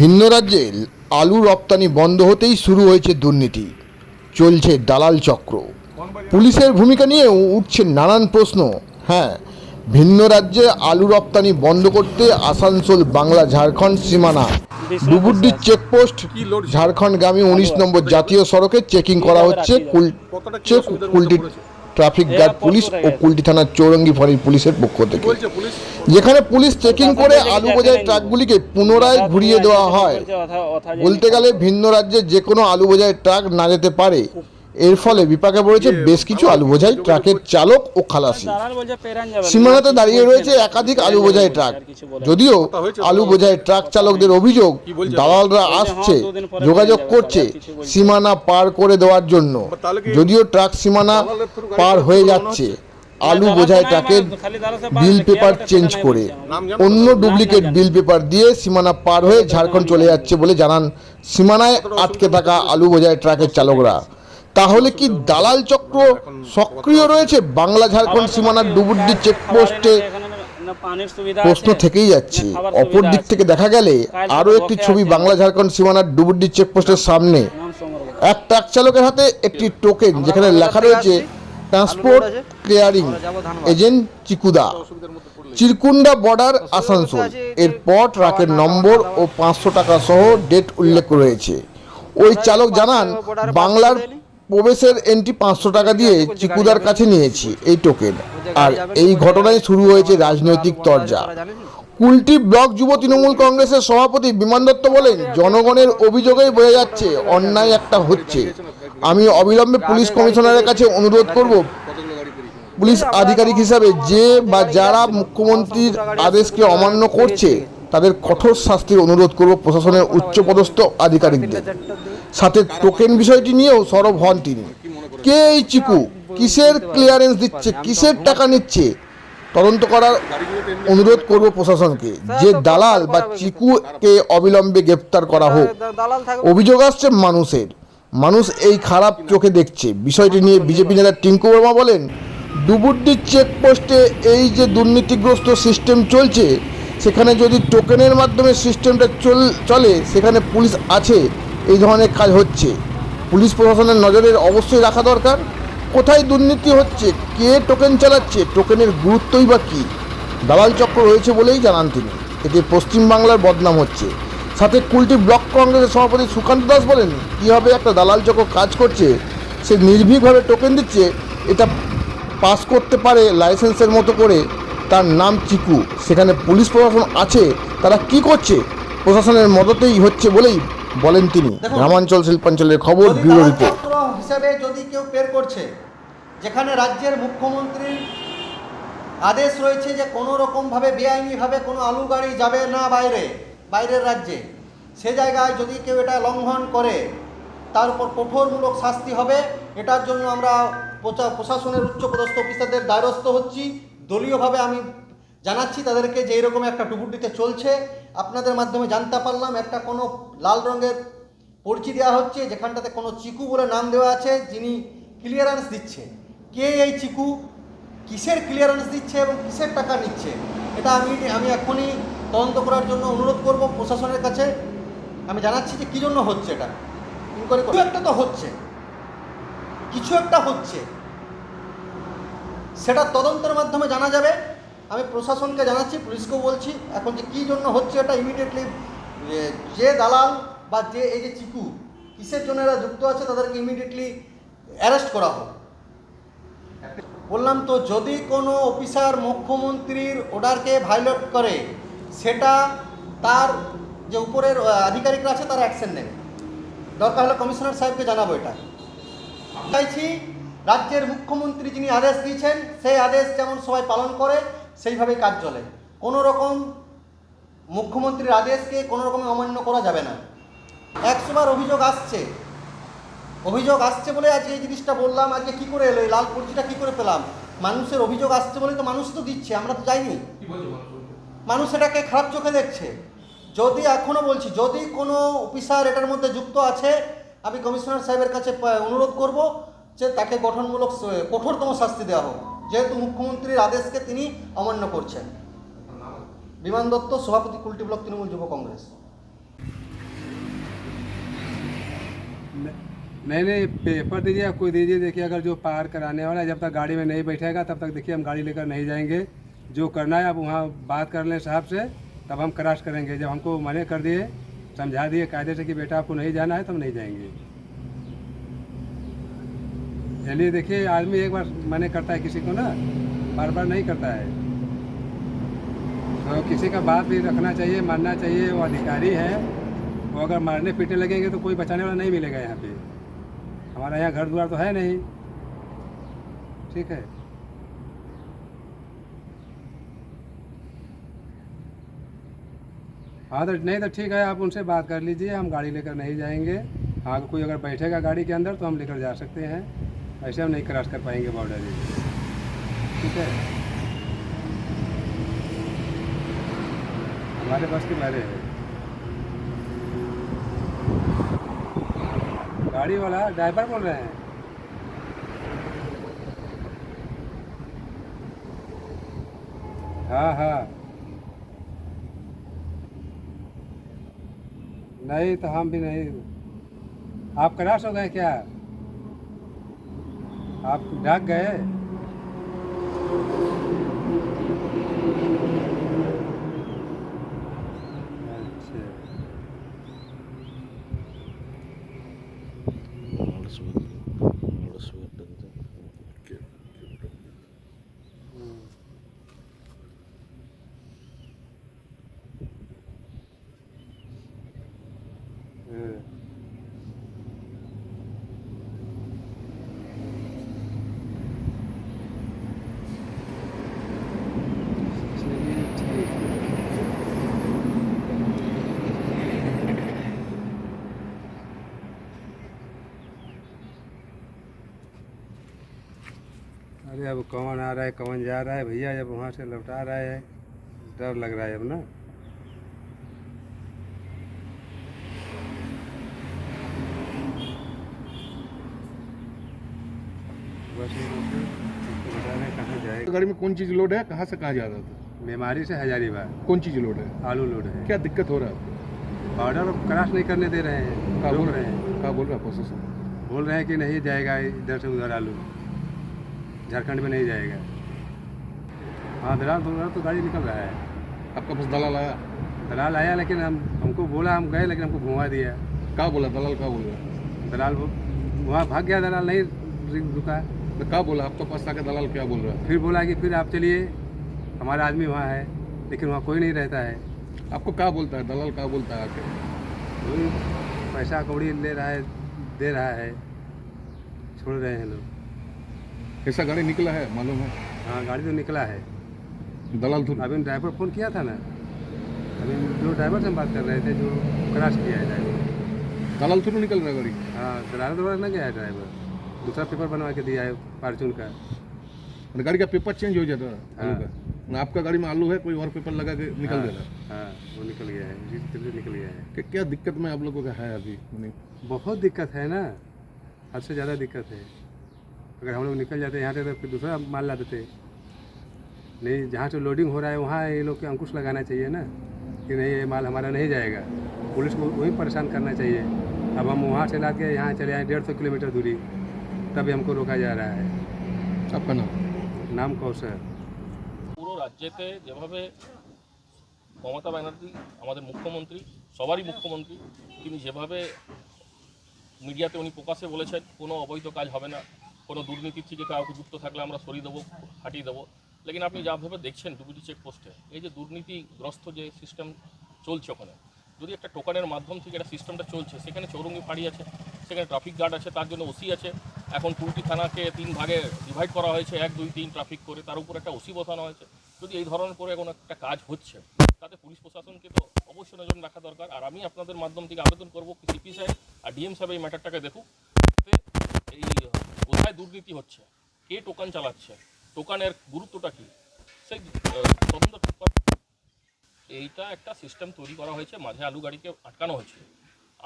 ভিন্ন রাজ্যে আলু রপ্তানি বন্ধ হতেই শুরু হয়েছে দুর্নীতি। চলছে দালাল চক্র। পুলিশের ভূমিকা নিয়েও উঠছে নানান প্রশ্ন। হ্যাঁ ভিন্ন রাজ্যে আলু রপ্তানি বন্ধ করতে আসানসোল, বাংলা, ঝাড়খণ্ড সীমানা। ডুবুড্ডির চেকপোস্ট, ঝাড়খণ্ডগামী উনিশ নম্বর জাতীয় সড়কে চেকিং করা হচ্ছে কুলটি ট্রাফিক গার্ড পুলিশ ও কুলটি থানার চৌরঙ্গি ফাঁড়ির পুলিশের পক্ষ থেকে। যেখানে পুলিশ চেকিং করে আলু বোঝাই ট্রাকগুলিকে পুনরায় ঘুরিয়ে দেওয়া হয়। বলতে গেলে ভিন্ন রাজ্যে যে কোনো আলু বোঝাই ট্রাক না যেতে পারে। এর ফলে বিপাকে পড়েছে বেশ কিছু আলু বোঝাই ট্রাকের চালক ও খালাসি। সীমানাতে দাঁড়িয়ে রয়েছে একাধিক আলু বোঝাই ট্রাক। যদিও আলু বোঝাই ট্রাক চালকদের অভিযোগ দালালরা আসছে যোগাযোগ করছে সীমানা পার করে দেওয়ার জন্য। যদিও ট্রাক সীমানা পার হয়ে যাচ্ছে আলু বোঝাই ট্রাকের বিল পেপার চেঞ্জ করে। অন্য ডুপ্লিকেট বিল পেপার দিয়ে সীমানা পার হয়ে ঝাড়খণ্ড চলে যাচ্ছে বলে জানান। সীমানায় আটকে থাকা আলু বোঝাই ট্রাকের চালকরা। তাহলে কি দালাল চক্র সক্রিয় রয়েছে? বাংলা ঝাড়খণ্ড সীমানার ডুবুড্ডি চেকপোস্টে প্রশ্ন থেকেই যাচ্ছে। অপর দিক থেকে দেখা গেলে আরও একটি ছবি বাংলা ঝাড়খণ্ড সীমানার ডুবুড্ডি চেকপোস্টের সামনে। এক ট্রাক চালকের হাতে একটি টোকেন, যেখানে লেখা রয়েছে, ট্রান্সপোর্ট ক্লিয়ারিং এজেন্ট চিকুদা চিরকুন্ডা বর্ডার আসানসোল। এরপর ট্রাকের নম্বর ও পাঁচশো টাকা সহ ডেট উল্লেখ রয়েছে। ওই চালক জানান, বাংলার প্রবেশের এন্ট্রি পাঁচশো টাকা দিয়ে চিকুদার কাছে নিয়েছি এই টোকেন আর এই ঘটনায় শুরু হয়েছে রাজনৈতিক তরজা। কুলটি ব্লক যুব তৃণমূল কংগ্রেসের সভাপতি বিমান দত্ত বলেন জনগণের অভিযোগেই বোঝা যাচ্ছে অন্যায় একটা হচ্ছে। আমি অবিলম্বে পুলিশ কমিশনারের কাছে অনুরোধ করব পুলিশ আধিকারিক হিসাবে যে বা যারা মুখ্যমন্ত্রীর আদেশকে অমান্য করছে তাদের কঠোর শাস্তির অনুরোধ করব প্রশাসনের উচ্চপদস্থ আধিকারিকদের। সাথে টোকেন বিষয়টি নিয়েও সরব হন তিনি কে এই চিকু? কিসের ক্লিয়ারেন্স দিচ্ছে? কিসের টাকা নিচ্ছে? তদন্ত করার অনুরোধ করব প্রশাসনকে যে দালাল বা চিকুকে অবিলম্বে গ্রেপ্তার করা হোক। অভিযোগ আসছে মানুষের। মানুষ এই খারাপ চোখে দেখছে। বিষয়টি নিয়ে বিজেপি নেতা টিঙ্কু বর্মা বলেন ডুবুড্ডির চেকপোস্টে এই যে দুর্নীতিগ্রস্ত সিস্টেম চলছে সেখানে যদি টোকেনের মাধ্যমে সিস্টেমটা চল, চলে, সেখানে পুলিশ আছে, এই ধরনের কাজ হচ্ছে। পুলিশ প্রশাসনের নজরে অবশ্যই রাখা দরকার। কোথায় দুর্নীতি হচ্ছে? কে টোকেন চালাচ্ছে? টোকেনের গুরুত্বই বা কী? দালাল চক্র রয়েছে বলেই জানান তিনি। এতে পশ্চিমবাংলার বদনাম হচ্ছে। সাথে কুলটি ব্লক কংগ্রেসের সভাপতি সুকান্ত দাস বলেন কীভাবে একটা দালাল চক্র কাজ করছে? সে নির্ভীকভাবে টোকেন দিচ্ছে, এটা পাস করতে পারে লাইসেন্সের মতো করে। তার নাম চিকু। সেখানে পুলিশ প্রশাসন আছে তারা কি করছে? প্রশাসনের মদতেই হচ্ছে বলেই বলেন তিনি। গ্রামাঞ্চল শিল্পাঞ্চলের খবর ব্যুরো রিপোর্ট। হিসেবে যদি কেউ বের করছে যেখানে রাজ্যের মুখ্যমন্ত্রীর আদেশ রয়েছে যে কোনো রকমভাবে বেআইনিভাবে কোনো আলু গাড়ি যাবে না বাইরে বাইরের রাজ্যে সে জায়গায় যদি কেউ এটা লঙ্ঘন করে তার উপর কঠোরমূলক শাস্তি হবে। এটার জন্য আমরা প্রশাসনের উচ্চপদস্থ অফিসারদের দ্বারস্থ হচ্ছি। দলীয়ভাবে আমি জানাচ্ছি তাদেরকে যে এরকম একটা ডুবুডিতে চলছে। আপনাদের মাধ্যমে জানতে পারলাম, একটা কোনো লাল রঙের পরিচয় দেওয়া হচ্ছে, যেখানটাতে কোনো চিকু বলে নাম দেওয়া আছে, যিনি ক্লিয়ারেন্স দিচ্ছে। কে এই চিকু? কিসের ক্লিয়ারেন্স দিচ্ছে এবং কিসের টাকা নিচ্ছে? এটা আমি আমি এখনই তদন্ত করার জন্য অনুরোধ করব প্রশাসনের কাছে। আমি জানাচ্ছি যে কী জন্য হচ্ছে এটা? ইনকোয়ারি একটা তো হচ্ছে। কিছু একটা হচ্ছে। সেটা তদন্তের মাধ্যমে জানা যাবে। আমি প্রশাসনকে জানাচ্ছি, পুলিশকেও বলছি, এখন যে কী জন্য হচ্ছে এটা ইমিডিয়েটলি যে দালাল বা যে এই যে চিকু, কিসের জন্য এরা যুক্ত আছে তাদেরকে ইমিডিয়েটলি অ্যারেস্ট করা হোক। বললাম তো, যদি কোনো অফিসার মুখ্যমন্ত্রীর অর্ডারকে ভায়োলেট করে, সেটা তার যে উপরের আধিকারিকরা আছে, তারা অ্যাকশন নেবে। দরকার হলে কমিশনার সাহেবকে জানাব এটা। চাইছি রাজ্যের মুখ্যমন্ত্রী যিনি আদেশ দিয়েছেন সেই আদেশ যেমন সবাই পালন করে সেইভাবেই কাজ চলে। কোনো রকম মুখ্যমন্ত্রীর আদেশকে কোনো রকমে অমান্য করা যাবে না। একশোবার অভিযোগ আসছে। অভিযোগ আসছে বলে আজকে এই জিনিসটা বললাম আজকে কি করে এলো এই লাল পর্চিটা কি করে পেলাম? মানুষের অভিযোগ আসছে বলে তো মানুষ তো দিচ্ছে আমরা তো যাইনি। মানুষ? এটাকে খারাপ চোখে দেখছে। যদি এখনও বলছি যদি কোনো অফিসার এটার মধ্যে যুক্ত আছে আমি কমিশনার সাহেবের কাছে অনুরোধ করব যে তাকে গঠনমূলক কঠোরতম শাস্তি দেওয়া হোক, যেহেতু মুখ্যমন্ত্রীর আদেশকে তিনি অমান্য করছেন। বিমান দত্ত, সভাপতি কুলটি ব্লক, তৃণমূল যুব কংগ্রেস। पेपर दीजिए आप कोई दीजिए देखिए अगर जो पार कराने वाला है, जब तक गाड़ी में नहीं बैठेगा, तब तक देखिए हम गाड़ी लेकर नहीं जाएँगे। जो करना है आप वहाँ बात कर लें साहब से, तब हम क्रॉस करेंगे। जब हमको मने कर दिए, समझा दिए, कायदे से कि बेटा आपको नहीं जाना है तो हम नहीं जाएँगे। चलिए देखिए आदमी एक बार मने करता है किसी को ना बार बार नहीं करता है। तो किसी का बात भी रखना चाहिए, मानना चाहिए, वो अधिकारी है, वो अगर मारने पीटने लगेंगे तो कोई बचाने वाला नहीं मिलेगा यहाँ पे। हमारा यहाँ घर द्वार तो है नहीं। ठीक है। हाँ तो नहीं तो ठीक है, आप उनसे बात कर लीजिए, हम गाड़ी लेकर नहीं जाएँगे। हाँ कोई अगर बैठेगा गाड़ी के अंदर तो हम लेकर जा सकते हैं। ऐसे हम नहीं क्रॉस कर पाएँगे बॉर्डर ठीक है? हमारे पास के बारे है। गाड़ी वाला ड्राइवर बोल रहे हैं। हाँ हाँ। नहीं तो हम भी नहीं। आप क्रॉस हो गए क्या? आप डाक गए अच्छा हाँ। चलिए ठीक है अरे अब कौन आ रहा है कौन जा रहा है? भैया जब वहाँ से लौटा रहा है डर लग रहा है अब ना। बस गाड़ी में कौन चीज़ लोड है? कहाँ से कहाँ जा रहा था? बीमारी से हजारीबाग। कौन चीज़ लोड है? आलू लोड है। क्या दिक्कत हो रहा है बॉर्डर क्रॉस नहीं करने दे रहे हैं। क्या बोल रहे हैं। क्या बोल रहा है प्रोसेसर बोल रहे हैं कि नहीं जाएगा इधर से उधर आलू। झारखंड में नहीं जाएगा। हाँ दलाल बोल रहा तो गाड़ी निकल रहा है। आपका पास दलाल आया? दलाल आया लेकिन हम हमको बोला हम गए लेकिन हमको घुमा दिया। क्या बोला? दलाल क्या बोल? रहा है दलाल वहाँ भाग गया दलाल नहीं रुका। तो क्या बोला? आपके पास आके दलाल क्या बोल रहा है? फिर बोला कि फिर आप चलिए हमारा आदमी वहाँ है लेकिन वहाँ कोई नहीं रहता है। आपको क्या बोलता है? दलाल क्या बोलता है आके? पैसा कौड़ी ले रहा है दे रहा है छोड़ रहे हैं लोग। ऐसा गाड़ी निकला है मालूम है? हाँ गाड़ी तो निकला है। दलाल थोड़ी अभी ड्राइवर फ़ोन किया था ना? अभी जो ड्राइवर से हम बात कर रहे थे जो क्रॉस किया है ड्राइवर। दलाल थोड़ी निकल रहा है गाड़ी? हाँ दलाल द्वारा ना गया है ड्राइवर। दूसरा पेपर बनवा के दिया है फार्चून का। और गाड़ी का पेपर चेंज हो जाता है हाँ। आपका गाड़ी में आलू है कोई और पेपर लगा के निकल हाँ, दे हाँ वो निकल गया है उसी तरह से निकल गया है। कि क्या दिक्कत में आप लोगों का है अभी? बहुत दिक्कत है ना? हद से ज़्यादा दिक्कत है। अगर हम लोग निकल जाते यहाँ से तो फिर दूसरा माल ला देते नहीं जहाँ से लोडिंग हो रहा है वहाँ ये लोग के अंकुश लगाना चाहिए ना कि नहीं ये माल हमारा नहीं जाएगा पुलिस को वही परेशान करना चाहिए अब हम वहाँ से ला के यहाँ चले आए डेढ़ सौ किलोमीटर दूरी तभी हमको रोका जा रहा है आपका नाम नाम कौशल পুরো রাজ্যেতে যেভাবে মমতা ব্যানার্জি আমাদের মুখ্যমন্ত্রী সবারই মুখ্যমন্ত্রী তিনি যেভাবে মিডিয়াতে উনি প্রকাশ্যে বলেছেন কোনো অবৈধ কাজ হবে না কোনো দুর্নীতির থেকে কাউকে যুক্ত থাকলে আমরা সরিয়ে দেবো, হাঁটিয়ে দেবো। লেকিন আপনি যাভাবে দেখছেন ডুবিটি চেকপোস্টে এই যে দুর্নীতিগ্রস্ত যে সিস্টেম চলছে ওখানে, যদি একটা টোকানের মাধ্যম থেকে একটা সিস্টেমটা চলছে, সেখানে চৌরঙ্গি ফাঁড়ি আছে, সেখানে ট্রাফিক গার্ড আছে, তার জন্য ওসি আছে, এখন কুলটি থানাকে তিন ভাগে ডিভাইড করা হয়েছে, এক, দুই, তিন ট্রাফিক করে, তার উপর একটা ওসি বসানো হয়েছে। যদি এই ধরনের করে কোনো একটা কাজ হচ্ছে, তাতে পুলিশ প্রশাসনকে তো অবশ্যই নজর রাখা দরকার। আর আমি আপনাদের মাধ্যম থেকে আবেদন করব সিপি সাহেব আর ডিএম সাহেব এই ম্যাটারটাকে দেখুক। দুর্নীতি হচ্ছে। কে টোকান চালাচ্ছে? টোকানের গুরুত্বটা কী? সেই তদন্ত এইটা একটা সিস্টেম তৈরি করা হয়েছে, মাঝে আলু গাড়িকে আটকানো হয়েছে।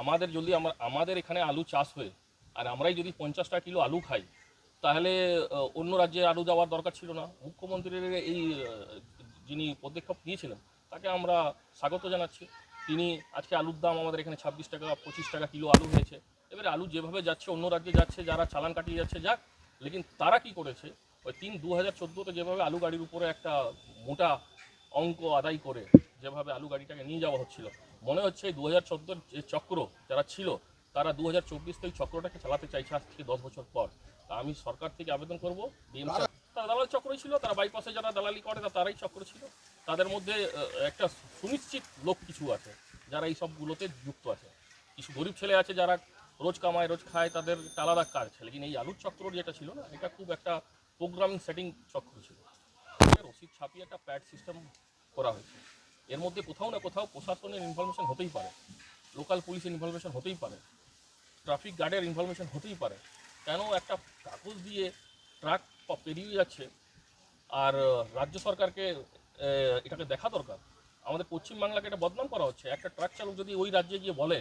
আমাদের যদি আমার, আমাদের এখানে আলু চাষ হয়ে, আর আমরাই যদি পঞ্চাশটা কিলো আলু খাই, তাহলে অন্য রাজ্যে আলু যাওয়ার দরকার ছিল না। মুখ্যমন্ত্রীর এই যিনি পদক্ষেপ নিয়েছিলেন, তাকে আমরা স্বাগত জানাচ্ছি। তিনি আজকে আলুর দাম আমাদের এখানে ছাব্বিশ টাকা, পঁচিশ টাকা কিলো আলু হয়েছে। এবারে আলু যেভাবে যাচ্ছে অন্য রাজ্যে যাচ্ছে যারা চালান কাটিয়ে যাচ্ছে যাক। লেকিন তারা কি করেছে? ওই তিন দু হাজার চোদ্দোতে যেভাবে আলু গাড়ির উপরে একটা মোটা অঙ্ক আদায় করে যেভাবে আলু গাড়িটাকে নিয়ে যাওয়া হচ্ছিল মনে হচ্ছে দু হাজার চোদ্দোর যে চক্র যারা ছিল তারা দু হাজার চব্বিশতে ওই চক্রটাকে চালাতে চাইছে আজ থেকে দশ বছর পর। তা আমি সরকার থেকে আবেদন করব তারা দালাল চক্রই ছিল তারা বাইপাসে যারা দালালি করে তারাই চক্র ছিল। তাদের মধ্যে একটা সুনিশ্চিত লোক কিছু আছে যারা এই সবগুলোতে যুক্ত আছে। কিছু গরিব ছেলে আছে যারা রোজ কামায়, রোজ খায়, তাদের আলাদা কাজ আছে লেকিন এই আলুর চক্র যেটা ছিল না, এটা খুব একটা প্রোগ্রামিং সেটিং চক্র ছিল। রসিদ ছাপিয়ে একটা প্যাড সিস্টেম করা হয়েছে। এর মধ্যে কোথাও না কোথাও প্রশাসনের ইনফরমেশন হতেই পারে। লোকাল পুলিশের ইনফরমেশন হতেই পারে। ট্রাফিক গার্ডের ইনফরমেশন হতেই পারে। কেন একটা কাগজ দিয়ে ট্রাক পেরিয়ে যাচ্ছে, আর রাজ্য সরকারকে এটাকে দেখা দরকার। আমাদের পশ্চিমবাংলাকে এটা বদনাম করা হচ্ছে। একটা ট্রাক চালক যদি ওই রাজ্যে গিয়ে বলে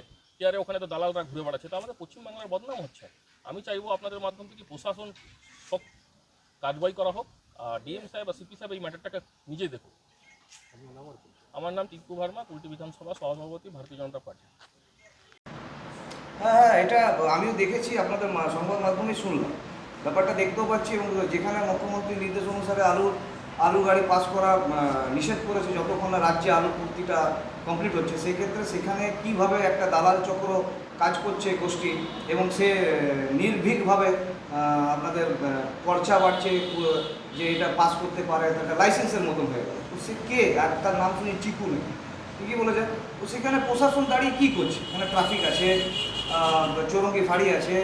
আরে ওখানে তো দালালরা ঘুরে বেড়াচ্ছে, তো আমাদের পশ্চিমবাংলার বদনাম হচ্ছে। আমি চাইব আপনাদের মাধ্যম থেকে প্রশাসন সব কাজবাই করা হোক, আর ডিএম সাহেব বা সিপি সাহেব এই ম্যাটারটাকে নিজে দেখুক। আমার নাম টিঙ্কু ভার্মা কুলটি বিধানসভা সভাপতি, ভারতীয় জনতা পার্টি। হ্যাঁ হ্যাঁ এটা আমিও দেখেছি, আপনাদের সংবাদ মাধ্যমে শুনলাম। ব্যাপারটা দেখতেও পাচ্ছি এবং যেখানে মুখ্যমন্ত্রীর নির্দেশ অনুসারে আলুর আলু গাড়ি পাস করা নিষেধ করেছে যতক্ষণ না রাজ্যে আলু পূর্তিটা কমপ্লিট হচ্ছে। সেই ক্ষেত্রে সেখানে কীভাবে একটা দালাল চক্র কাজ করছে গোষ্ঠী এবং সে নির্ভীকভাবে আপনাদের খরচা বাড়ছে যে এটা পাস করতে পারে একটা লাইসেন্সের মতন হয়ে গেল। তো সে কে? আর তার নাম শুনি চিকু নেই। ঠিকই বলেছে তো সেখানে প্রশাসন দাঁড়িয়ে কী করছে? এখানে ট্রাফিক আছে চৌরঙ্গি ফাঁড়ি আছে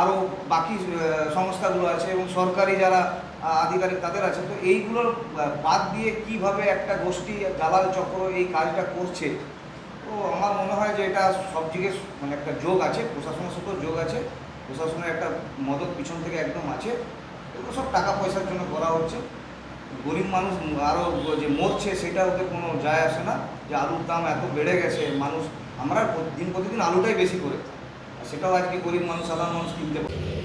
আরও বাকি সংস্থাগুলো আছে এবং সরকারি যারা আধিকারিক তাদের আছে তো এইগুলোর বাদ দিয়ে কীভাবে একটা গোষ্ঠী দালাল চক্র এই কাজটা করছে? তো আমার মনে হয় যে এটা সব দিকে মানে একটা যোগ আছে, প্রশাসনের সাথেও যোগ আছে, প্রশাসনের একটা মদত পিছন থেকে একদম আছে। এগুলো সব টাকা পয়সার জন্য করা হচ্ছে। গরিব মানুষ আরও যে মরছে সেটা ওদের কোনো যায় আসে না, যে আলুর দাম এত বেড়ে গেছে, মানুষ, আমরা দিন প্রতিদিন আলুটাই বেশি করে। সেটাও আজকে গরিব মানুষ, সাধারণ মানুষ কিনতে পারে।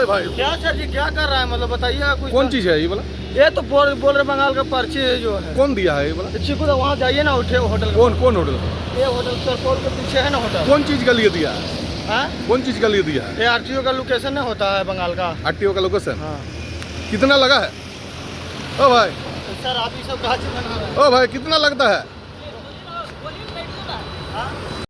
ओए भाई। क्या सर जी क्या कर रहा है? मतलब बताइए कुछ। कौन चीज़ है ये बोला? ये तो बोल बोल रहे बंगाल का पर्ची है जो है। कौन दिया है ये बोला? चिकू तो वहाँ जाइए ना उठे होटल कौन कौन होटल? ये होटल सरपोल के पीछे है ना होटल? कौन चीज़ का लिए दिया है? हाँ? कौन चीज़ का लिए दिया है? ये आर का लोकेशन ना होता है बंगाल का। आरटीओ का लोकेशन? हाँ। कितना लगा है? ओ भाई। सर आप ये सब कहा हैं? ओ भाई कितना लगता है?